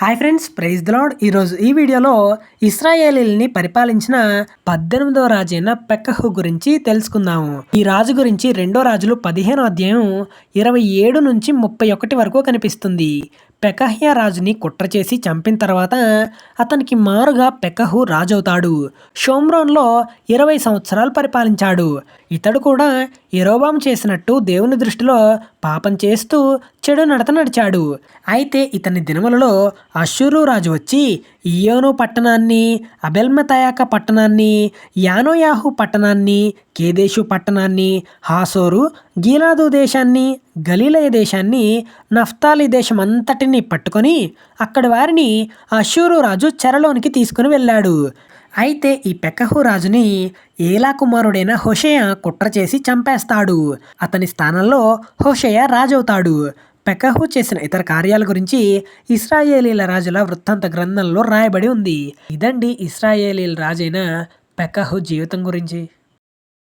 Hi friends praise the ఈరోజు ఈ వీడియోలో ఇస్రాయేలీల్ని పరిపాలించిన పద్దెనిమిదవ రాజైన పెక్కహు గురించి తెలుసుకుందాము. ఈ రాజు గురించి రెండో రాజులు పదిహేనో అధ్యాయం ఇరవై ఏడు నుంచి ముప్పై ఒకటి వరకు కనిపిస్తుంది. పెకహ్య రాజుని కుట్ర చేసి చంపిన తర్వాత అతనికి మారుగా పెకహు రాజవుతాడు. షోమ్రోన్లో ఇరవై సంవత్సరాలు పరిపాలించాడు. ఇతడు కూడా ఎరోబాం చేసినట్టు దేవుని దృష్టిలో పాపం చేస్తూ చెడు నడత నడిచాడు. అయితే ఇతని దినములలో అశ్షూరు రాజు వచ్చి ఇయోను పట్టణాన్ని అబెల్మతయాక పట్టణాన్ని యానోయాహు పట్టణాన్ని కేదేశు పట్టణాన్ని హాసోరు గీలాదు దేశాన్ని గలీలయ దేశాన్ని నఫ్తాలి దేశం అంతటిని పట్టుకొని అక్కడి వారిని అశూరు రాజు చెరలోనికి తీసుకుని వెళ్ళాడు. అయితే ఈ పెక్కహు రాజుని ఏలా కుమారుడైన హోషయ కుట్ర చేసి చంపేస్తాడు. అతని స్థానంలో హోషయ రాజవుతాడు. పెకహు చేసిన ఇతర కార్యాల గురించి ఇస్రాయేలీల రాజుల వృత్తాంత గ్రంథంలో రాయబడి ఉంది. ఇదండి ఇస్రాయేలీల రాజైన పెకహు జీవితం గురించి.